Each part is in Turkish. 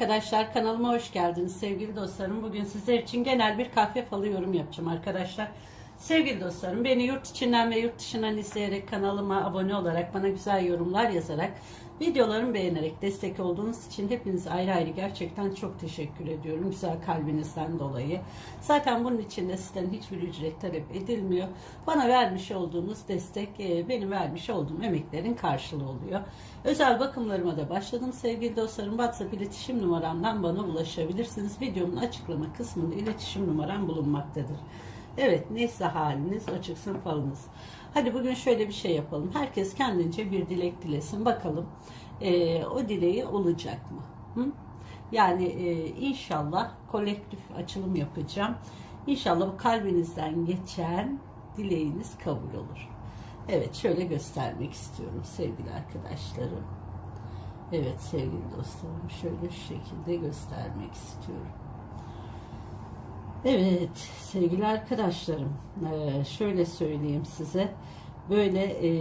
arkadaşlar kanalıma hoş geldiniz sevgili dostlarım. Bugün sizler için genel bir kahve falı yorum yapacağım arkadaşlar. Sevgili dostlarım beni yurt içinden ve yurt dışından izleyerek kanalıma abone olarak bana güzel yorumlar yazarak videolarımı beğenerek destek olduğunuz için hepinize ayrı ayrı gerçekten çok teşekkür ediyorum güzel kalbinizden dolayı. Zaten bunun için de sizden hiçbir ücret talep edilmiyor. Bana vermiş olduğunuz destek e, benim vermiş olduğum emeklerin karşılığı oluyor. Özel bakımlarıma da başladım sevgili dostlarım. WhatsApp iletişim numaramdan bana ulaşabilirsiniz. Videomun açıklama kısmında iletişim numaram bulunmaktadır. Evet neyse haliniz o çıksın falınız. Hadi bugün şöyle bir şey yapalım. Herkes kendince bir dilek dilesin. Bakalım e, o dileği olacak mı? Hı? Yani e, inşallah kolektif açılım yapacağım. İnşallah kalbinizden geçen dileğiniz kabul olur. Evet şöyle göstermek istiyorum sevgili arkadaşlarım. Evet sevgili dostlarım şöyle şu şekilde göstermek istiyorum. Evet sevgili arkadaşlarım e, şöyle söyleyeyim size. Böyle e,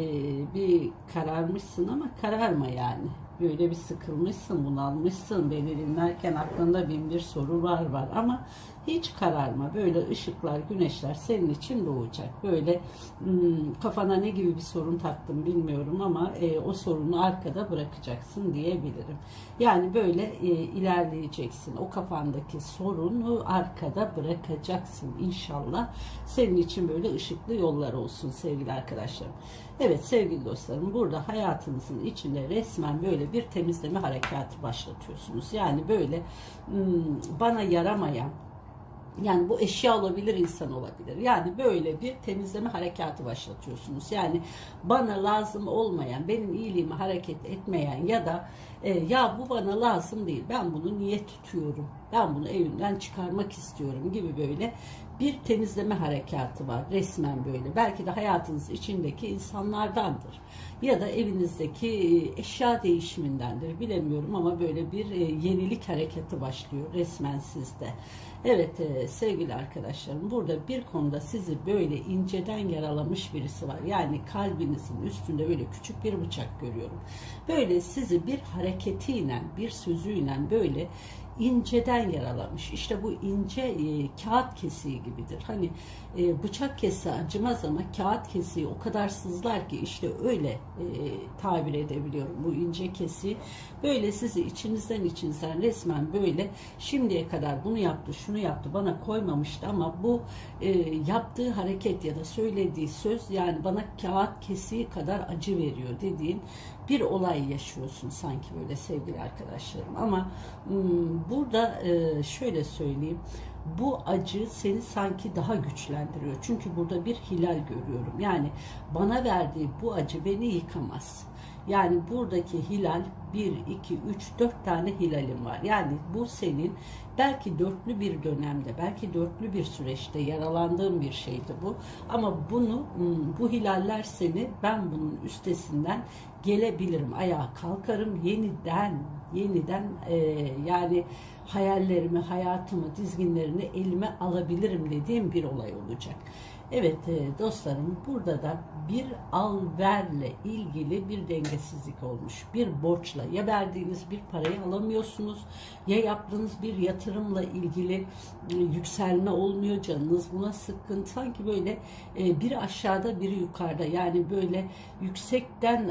bir kararmışsın ama kararma yani böyle bir sıkılmışsın bunalmışsın beni dinlerken aklında bin bir soru var var ama hiç kararma. Böyle ışıklar güneşler senin için doğacak. Böyle hmm, kafana ne gibi bir sorun taktım bilmiyorum ama e, o sorunu arkada bırakacaksın diyebilirim. Yani böyle e, ilerleyeceksin. O kafandaki sorunu arkada bırakacaksın. İnşallah senin için böyle ışıklı yollar olsun sevgili arkadaşlarım evet sevgili dostlarım burada hayatınızın içinde resmen böyle bir temizleme harekatı başlatıyorsunuz yani böyle hmm, bana yaramayan yani bu eşya olabilir, insan olabilir. Yani böyle bir temizleme harekatı başlatıyorsunuz. Yani bana lazım olmayan, benim iyiliğimi hareket etmeyen ya da e, ya bu bana lazım değil, ben bunu niye tutuyorum, ben bunu evimden çıkarmak istiyorum gibi böyle bir temizleme harekatı var resmen böyle. Belki de hayatınız içindeki insanlardandır. Ya da evinizdeki e, eşya değişimindendir. Bilemiyorum ama böyle bir e, yenilik hareketi başlıyor resmen sizde. Evet e, sevgili arkadaşlarım burada bir konuda sizi böyle inceden yaralamış birisi var. Yani kalbinizin üstünde böyle küçük bir bıçak görüyorum. Böyle sizi bir hareketiyle bir sözüyle böyle inceden yaralamış. İşte bu ince e, kağıt kesiği gibidir. Hani e, bıçak kesi acımaz ama kağıt kesiği o kadar sızlar ki işte öyle e, tabir edebiliyorum bu ince kesiği. Böyle sizi içinizden içinizden resmen böyle şimdiye kadar bunu yaptı, şunu yaptı, bana koymamıştı ama bu e, yaptığı hareket ya da söylediği söz yani bana kağıt kesiği kadar acı veriyor dediğin bir olay yaşıyorsun sanki böyle sevgili arkadaşlarım. Ama hmm, burada e, şöyle söyleyeyim. Bu acı seni sanki daha güçlendiriyor. Çünkü burada bir hilal görüyorum. Yani bana verdiği bu acı beni yıkamaz. Yani buradaki hilal 1, 2, 3, 4 tane hilalim var. Yani bu senin belki dörtlü bir dönemde, belki dörtlü bir süreçte yaralandığın bir şeydi bu. Ama bunu, hmm, bu hilaller seni, ben bunun üstesinden gelebilirim. Ayağa kalkarım yeniden, yeniden e, yani hayallerimi, hayatımı, dizginlerini elime alabilirim dediğim bir olay olacak. Evet e, dostlarım burada da bir al verle ilgili bir dengesizlik olmuş. Bir borçla ya verdiğiniz bir parayı alamıyorsunuz ya yaptığınız bir yatırımla ilgili e, yükselme olmuyor canınız buna sıkkın. Sanki böyle e, biri aşağıda biri yukarıda yani böyle yüksekten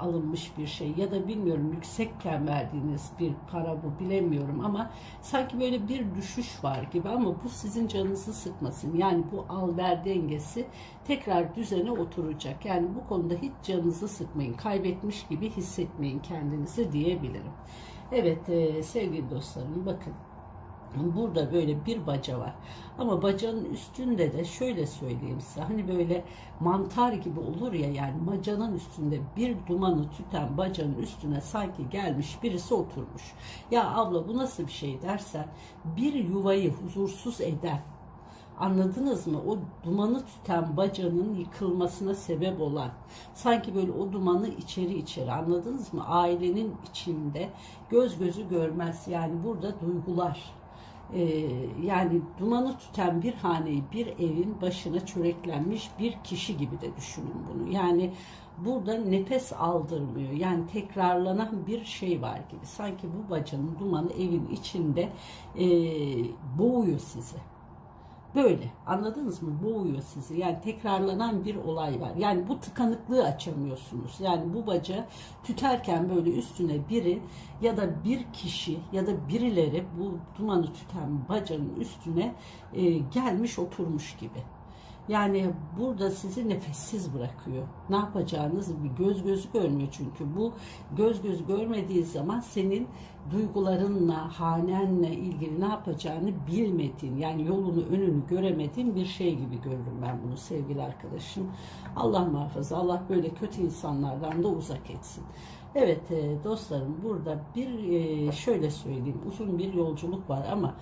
alınmış bir şey ya da bilmiyorum yüksekken verdiğiniz bir para bu bilemiyorum ama sanki böyle bir düşüş var gibi ama bu sizin canınızı sıkmasın. Yani bu al verdiği dengesi tekrar düzene oturacak. Yani bu konuda hiç canınızı sıkmayın, kaybetmiş gibi hissetmeyin kendinizi diyebilirim. Evet e, sevgili dostlarım bakın Burada böyle bir baca var. Ama bacanın üstünde de şöyle söyleyeyim size. Hani böyle mantar gibi olur ya yani bacanın üstünde bir dumanı tüten bacanın üstüne sanki gelmiş birisi oturmuş. Ya abla bu nasıl bir şey dersen bir yuvayı huzursuz eden Anladınız mı? O dumanı tutan bacanın yıkılmasına sebep olan. Sanki böyle o dumanı içeri içeri anladınız mı? Ailenin içinde göz gözü görmez. Yani burada duygular. Ee, yani dumanı tutan bir haneyi, bir evin başına çöreklenmiş bir kişi gibi de düşünün bunu. Yani burada nefes aldırmıyor. Yani tekrarlanan bir şey var gibi. Sanki bu bacanın dumanı evin içinde e, boğuyor sizi. Böyle anladınız mı? Boğuyor sizi. Yani tekrarlanan bir olay var. Yani bu tıkanıklığı açamıyorsunuz. Yani bu baca tüterken böyle üstüne biri ya da bir kişi ya da birileri bu dumanı tüten bacanın üstüne e, gelmiş oturmuş gibi. Yani burada sizi nefessiz bırakıyor. Ne yapacağınız bir göz gözü görmüyor çünkü. Bu göz gözü görmediği zaman senin duygularınla, hanenle ilgili ne yapacağını bilmediğin, yani yolunu önünü göremediğin bir şey gibi görürüm ben bunu sevgili arkadaşım. Allah muhafaza, Allah böyle kötü insanlardan da uzak etsin. Evet e, dostlarım burada bir e, şöyle söyleyeyim uzun bir yolculuk var ama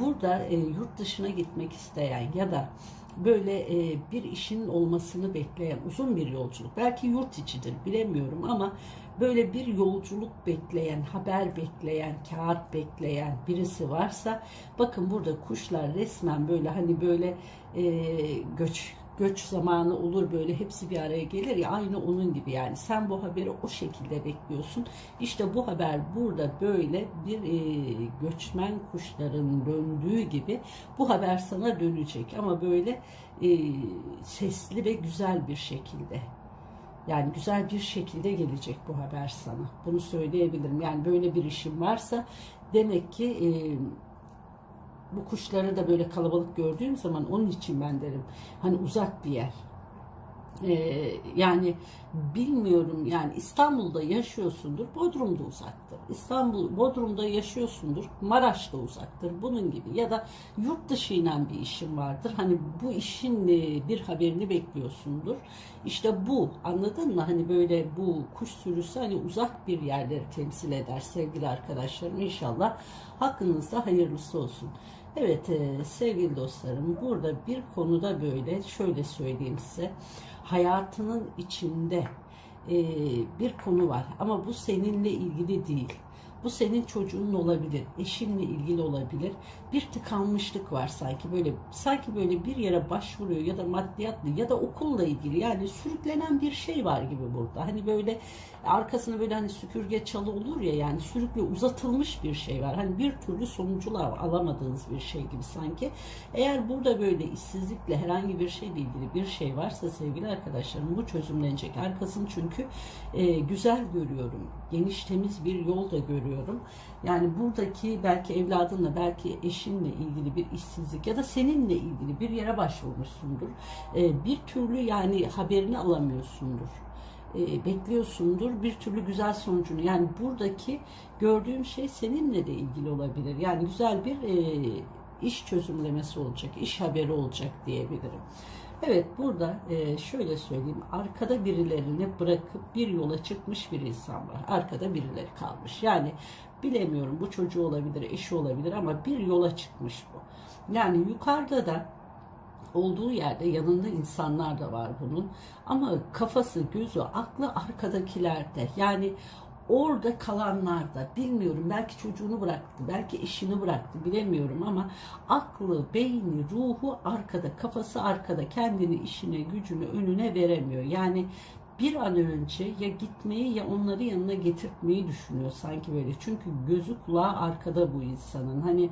burada e, yurt dışına gitmek isteyen ya da böyle bir işin olmasını bekleyen uzun bir yolculuk. Belki yurt içidir bilemiyorum ama böyle bir yolculuk bekleyen haber bekleyen kağıt bekleyen birisi varsa bakın burada kuşlar resmen böyle hani böyle göç göç zamanı olur böyle hepsi bir araya gelir ya aynı onun gibi yani sen bu haberi o şekilde bekliyorsun. İşte bu haber burada böyle bir e, göçmen kuşların döndüğü gibi bu haber sana dönecek ama böyle e, sesli ve güzel bir şekilde. Yani güzel bir şekilde gelecek bu haber sana. Bunu söyleyebilirim. Yani böyle bir işin varsa demek ki e, bu kuşları da böyle kalabalık gördüğüm zaman onun için ben derim hani uzak bir yer. Ee, yani bilmiyorum yani İstanbul'da yaşıyorsundur Bodrum'da uzaktır. İstanbul Bodrum'da yaşıyorsundur Maraş'ta uzaktır bunun gibi ya da yurt dışı inen bir işin vardır. Hani bu işin e, bir haberini bekliyorsundur. İşte bu anladın mı? Hani böyle bu kuş sürüsü hani uzak bir yerleri temsil eder sevgili arkadaşlarım inşallah hakkınızda hayırlısı olsun. Evet e, sevgili dostlarım burada bir konuda böyle şöyle söyleyeyim size hayatının içinde e, bir konu var ama bu seninle ilgili değil. Bu senin çocuğun olabilir, eşinle ilgili olabilir. Bir tıkanmışlık var sanki böyle sanki böyle bir yere başvuruyor ya da maddiyatla ya da okulla ilgili yani sürüklenen bir şey var gibi burada. Hani böyle arkasına böyle hani süpürge çalı olur ya yani sürükle uzatılmış bir şey var. Hani bir türlü sonucular alamadığınız bir şey gibi sanki. Eğer burada böyle işsizlikle herhangi bir şeyle ilgili bir şey varsa sevgili arkadaşlarım bu çözümlenecek. Arkasını çünkü e, güzel görüyorum. Geniş temiz bir yol da görüyorum. Yani buradaki belki evladınla belki eşinle ilgili bir işsizlik ya da seninle ilgili bir yere başvurmuşsundur. E, bir türlü yani haberini alamıyorsundur e, bekliyorsundur bir türlü güzel sonucunu. Yani buradaki gördüğüm şey seninle de ilgili olabilir. Yani güzel bir e, iş çözümlemesi olacak, iş haberi olacak diyebilirim. Evet burada e, şöyle söyleyeyim arkada birilerini bırakıp bir yola çıkmış bir insan var. Arkada birileri kalmış. Yani bilemiyorum bu çocuğu olabilir, eşi olabilir ama bir yola çıkmış bu. Yani yukarıda da olduğu yerde yanında insanlar da var bunun. Ama kafası, gözü, aklı arkadakilerde. Yani orada kalanlar da bilmiyorum belki çocuğunu bıraktı, belki eşini bıraktı bilemiyorum ama aklı, beyni, ruhu arkada, kafası arkada kendini işine, gücünü önüne veremiyor. Yani bir an önce ya gitmeyi ya onları yanına getirtmeyi düşünüyor sanki böyle. Çünkü gözü kulağı arkada bu insanın. Hani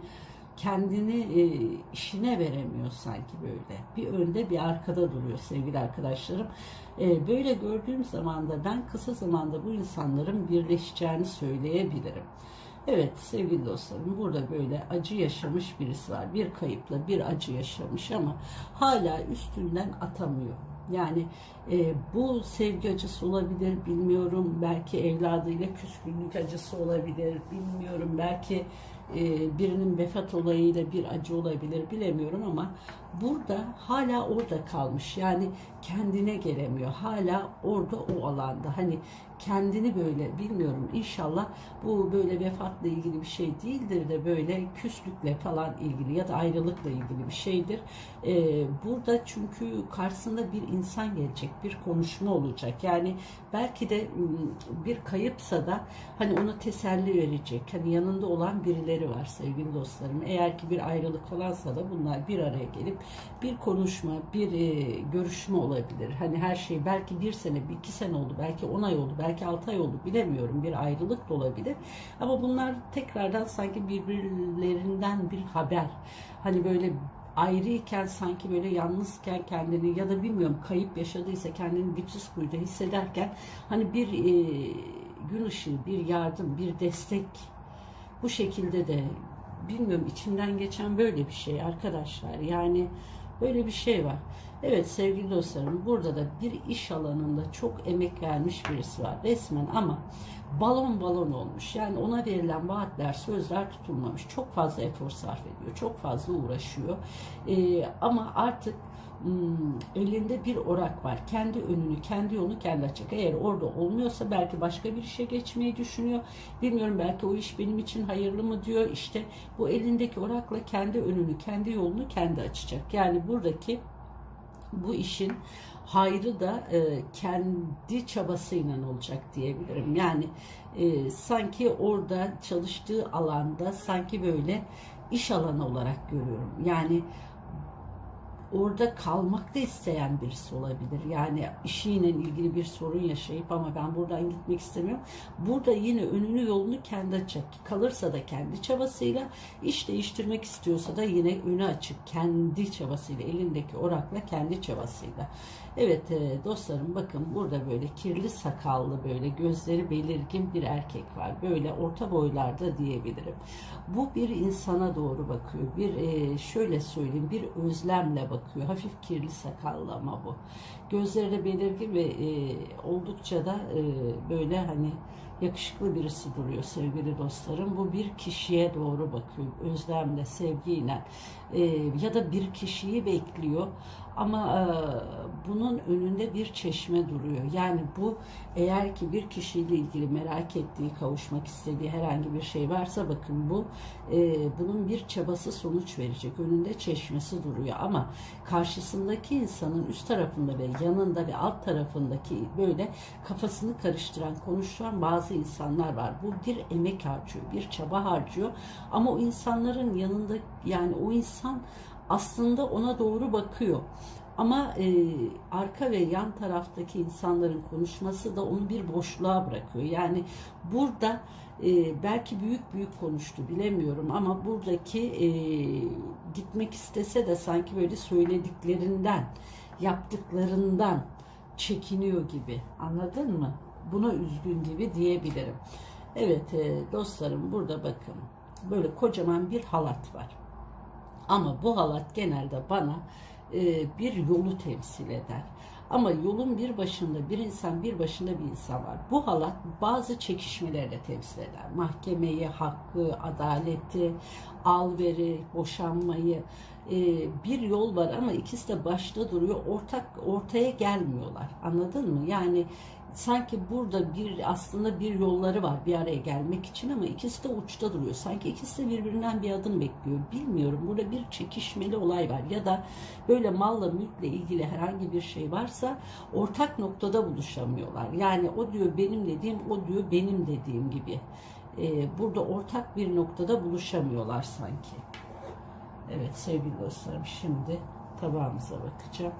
kendini e, işine veremiyor sanki böyle. Bir önde bir arkada duruyor sevgili arkadaşlarım. E, böyle gördüğüm zaman da ben kısa zamanda bu insanların birleşeceğini söyleyebilirim. Evet sevgili dostlarım burada böyle acı yaşamış birisi var. Bir kayıpla bir acı yaşamış ama hala üstünden atamıyor. Yani e, bu sevgi acısı olabilir bilmiyorum. Belki evladıyla küskünlük acısı olabilir bilmiyorum. Belki e, birinin vefat olayıyla bir acı olabilir bilemiyorum ama burada hala orada kalmış. Yani kendine gelemiyor. Hala orada o alanda. Hani kendini böyle bilmiyorum inşallah bu böyle vefatla ilgili bir şey değildir de böyle küslükle falan ilgili ya da ayrılıkla ilgili bir şeydir. Ee, burada çünkü karşısında bir insan gelecek, bir konuşma olacak. Yani belki de bir kayıpsa da hani ona teselli verecek. Hani yanında olan birileri işaretleri var sevgili dostlarım. Eğer ki bir ayrılık falansa da bunlar bir araya gelip bir konuşma, bir e, görüşme olabilir. Hani her şey belki bir sene, bir iki sene oldu, belki on ay oldu, belki altı ay oldu bilemiyorum. Bir ayrılık da olabilir. Ama bunlar tekrardan sanki birbirlerinden bir haber. Hani böyle ayrıyken sanki böyle yalnızken kendini ya da bilmiyorum kayıp yaşadıysa kendini dipsiz kuyuda hissederken hani bir e, gün ışığı, bir yardım, bir destek bu şekilde de bilmiyorum içimden geçen böyle bir şey arkadaşlar. Yani böyle bir şey var. Evet sevgili dostlarım burada da bir iş alanında çok emek vermiş birisi var resmen ama balon balon olmuş. Yani ona verilen vaatler, sözler tutulmamış. Çok fazla efor sarf ediyor. Çok fazla uğraşıyor. Ee, ama artık hmm, elinde bir orak var. Kendi önünü, kendi yolunu kendi açacak. Eğer orada olmuyorsa belki başka bir işe geçmeyi düşünüyor. Bilmiyorum belki o iş benim için hayırlı mı diyor. İşte bu elindeki orakla kendi önünü, kendi yolunu kendi açacak. Yani buradaki bu işin hayrı da e, kendi çabasıyla olacak diyebilirim. Yani e, sanki orada çalıştığı alanda sanki böyle iş alanı olarak görüyorum. Yani orada kalmak da isteyen birisi olabilir. Yani işiyle ilgili bir sorun yaşayıp ama ben buradan gitmek istemiyorum. Burada yine önünü yolunu kendi açacak. Kalırsa da kendi çabasıyla, iş değiştirmek istiyorsa da yine önü açık. Kendi çabasıyla, elindeki orakla kendi çabasıyla. Evet e, dostlarım bakın burada böyle kirli sakallı böyle gözleri belirgin bir erkek var. Böyle orta boylarda diyebilirim. Bu bir insana doğru bakıyor. Bir e, şöyle söyleyeyim bir özlemle bakıyor. Hafif kirli sakallı ama bu. Gözleri de belirgin ve e, oldukça da e, böyle hani yakışıklı birisi duruyor sevgili dostlarım. Bu bir kişiye doğru bakıyor özlemle, sevgiyle e, ya da bir kişiyi bekliyor ama e, bunun önünde bir çeşme duruyor. Yani bu eğer ki bir kişiyle ilgili merak ettiği, kavuşmak istediği herhangi bir şey varsa bakın bu e, bunun bir çabası sonuç verecek. Önünde çeşmesi duruyor ama karşısındaki insanın üst tarafında ve yanında ve alt tarafındaki böyle kafasını karıştıran, konuşan bazı insanlar var. Bu bir emek harcıyor, bir çaba harcıyor ama o insanların yanında yani o insan aslında ona doğru bakıyor. Ama e, arka ve yan taraftaki insanların konuşması da onu bir boşluğa bırakıyor. Yani burada e, belki büyük büyük konuştu bilemiyorum ama buradaki e, gitmek istese de sanki böyle söylediklerinden, yaptıklarından çekiniyor gibi. Anladın mı? Buna üzgün gibi diyebilirim. Evet e, dostlarım burada bakın. Böyle kocaman bir halat var. Ama bu halat genelde bana e, bir yolu temsil eder. Ama yolun bir başında bir insan bir başında bir insan var. Bu halat bazı çekişmeleri de temsil eder. Mahkemeyi, hakkı, adaleti, alveri, boşanmayı e, bir yol var ama ikisi de başta duruyor. Ortak ortaya gelmiyorlar. Anladın mı? Yani sanki burada bir aslında bir yolları var bir araya gelmek için ama ikisi de uçta duruyor. Sanki ikisi de birbirinden bir adım bekliyor. Bilmiyorum. Burada bir çekişmeli olay var ya da böyle malla mülkle ilgili herhangi bir şey varsa ortak noktada buluşamıyorlar. Yani o diyor benim dediğim, o diyor benim dediğim gibi. Ee, burada ortak bir noktada buluşamıyorlar sanki. Evet sevgili dostlarım şimdi tabağımıza bakacağım.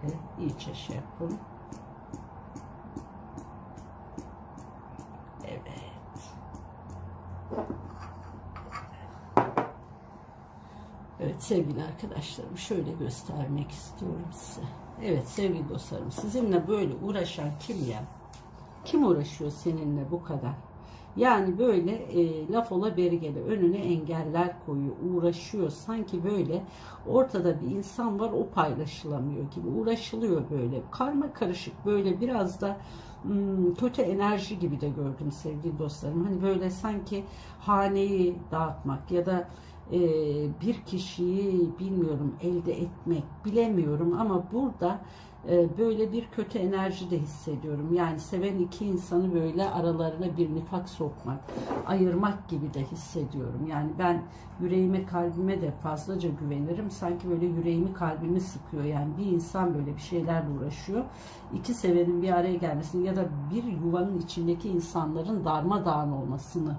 Şöyle iyice şey yapın. Evet. Evet sevgili arkadaşlarım şöyle göstermek istiyorum size. Evet sevgili dostlarım sizinle böyle uğraşan kim ya? Kim uğraşıyor seninle bu kadar? Yani böyle e, laf ola beri gele önüne engeller koyuyor, uğraşıyor. Sanki böyle ortada bir insan var o paylaşılamıyor gibi uğraşılıyor böyle. Karma karışık böyle biraz da hmm, kötü enerji gibi de gördüm sevgili dostlarım. Hani böyle sanki haneyi dağıtmak ya da e, bir kişiyi bilmiyorum elde etmek bilemiyorum ama burada böyle bir kötü enerji de hissediyorum. Yani seven iki insanı böyle aralarına bir nifak sokmak, ayırmak gibi de hissediyorum. Yani ben yüreğime, kalbime de fazlaca güvenirim. Sanki böyle yüreğimi, kalbimi sıkıyor. Yani bir insan böyle bir şeylerle uğraşıyor. İki sevenin bir araya gelmesini ya da bir yuvanın içindeki insanların darmadağın olmasını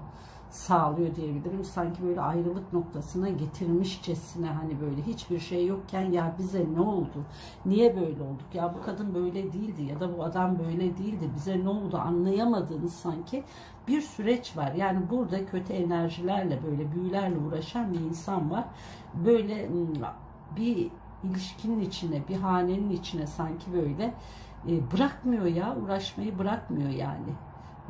sağlıyor diyebilirim. Sanki böyle ayrılık noktasına getirmişçesine hani böyle hiçbir şey yokken ya bize ne oldu? Niye böyle olduk? Ya bu kadın böyle değildi ya da bu adam böyle değildi. Bize ne oldu? Anlayamadığınız sanki bir süreç var. Yani burada kötü enerjilerle böyle büyülerle uğraşan bir insan var. Böyle bir ilişkinin içine, bir hanenin içine sanki böyle e, bırakmıyor ya, uğraşmayı bırakmıyor yani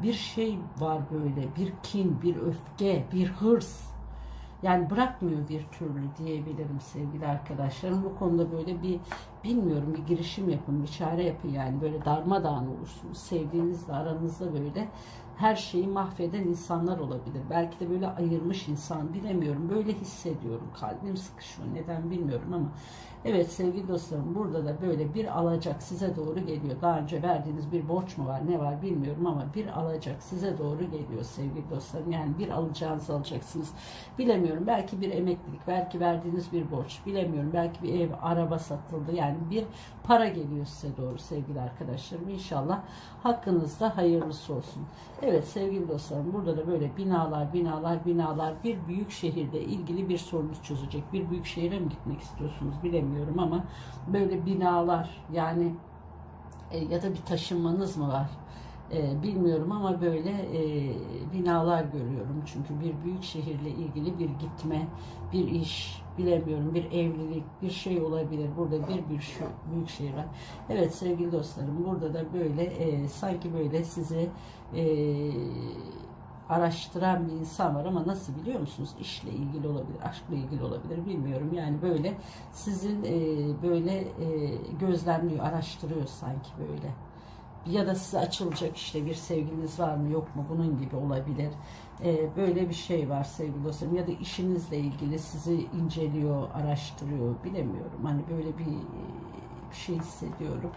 bir şey var böyle, bir kin, bir öfke, bir hırs. Yani bırakmıyor bir türlü diyebilirim sevgili arkadaşlarım. Bu konuda böyle bir bilmiyorum bir girişim yapın, bir çare yapın yani böyle darmadağın olursunuz. Sevdiğinizle aranızda böyle her şeyi mahveden insanlar olabilir. Belki de böyle ayırmış insan bilemiyorum. Böyle hissediyorum. Kalbim sıkışıyor. Neden bilmiyorum ama evet sevgili dostlarım burada da böyle bir alacak size doğru geliyor. Daha önce verdiğiniz bir borç mu var ne var bilmiyorum ama bir alacak size doğru geliyor sevgili dostlarım. Yani bir alacağınızı alacaksınız. Bilemiyorum. Belki bir emeklilik, belki verdiğiniz bir borç. Bilemiyorum. Belki bir ev, araba satıldı. Yani bir para geliyor size doğru sevgili arkadaşlarım. İnşallah hakkınızda hayırlısı olsun. Evet sevgili dostlarım burada da böyle binalar, binalar, binalar bir büyük şehirde ilgili bir sorunu çözecek. Bir büyük şehire mi gitmek istiyorsunuz bilemiyorum ama böyle binalar yani e, ya da bir taşınmanız mı var? E, bilmiyorum ama böyle e, binalar görüyorum. Çünkü bir büyük şehirle ilgili bir gitme, bir iş, bilemiyorum bir evlilik, bir şey olabilir. Burada bir bir şu, büyük şey var. Evet sevgili dostlarım burada da böyle e, sanki böyle sizi e, araştıran bir insan var ama nasıl biliyor musunuz? İşle ilgili olabilir, aşkla ilgili olabilir bilmiyorum. Yani böyle sizin e, böyle e, gözlemliyor, araştırıyor sanki böyle ya da size açılacak işte bir sevgiliniz var mı yok mu bunun gibi olabilir. Ee, böyle bir şey var sevgili dostlarım ya da işinizle ilgili sizi inceliyor, araştırıyor bilemiyorum. Hani böyle bir, bir şey hissediyorum.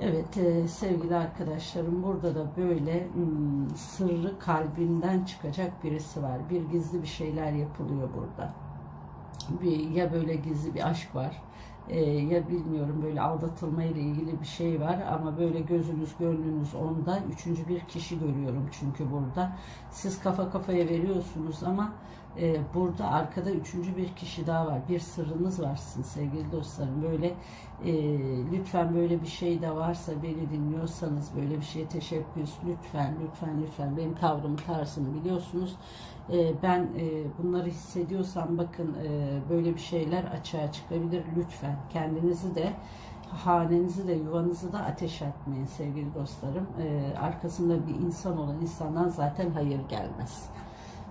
Evet e, sevgili arkadaşlarım burada da böyle hmm, sırrı kalbinden çıkacak birisi var. Bir gizli bir şeyler yapılıyor burada. Bir, ya böyle gizli bir aşk var e, ya bilmiyorum böyle aldatılma ile ilgili bir şey var ama böyle gözünüz gönlünüz onda. Üçüncü bir kişi görüyorum çünkü burada. Siz kafa kafaya veriyorsunuz ama e, burada arkada üçüncü bir kişi daha var. Bir sırrınız var sizin sevgili dostlarım. Böyle e, lütfen böyle bir şey de varsa beni dinliyorsanız böyle bir şeye teşebbüs lütfen lütfen lütfen. Benim tavrımı tarzımı biliyorsunuz. E, ben e, bunları hissediyorsam bakın e, böyle bir şeyler açığa çıkabilir. Lütfen. Kendinizi de hanenizi de yuvanızı da ateş etmeyin sevgili dostlarım. E, arkasında bir insan olan insandan zaten hayır gelmez.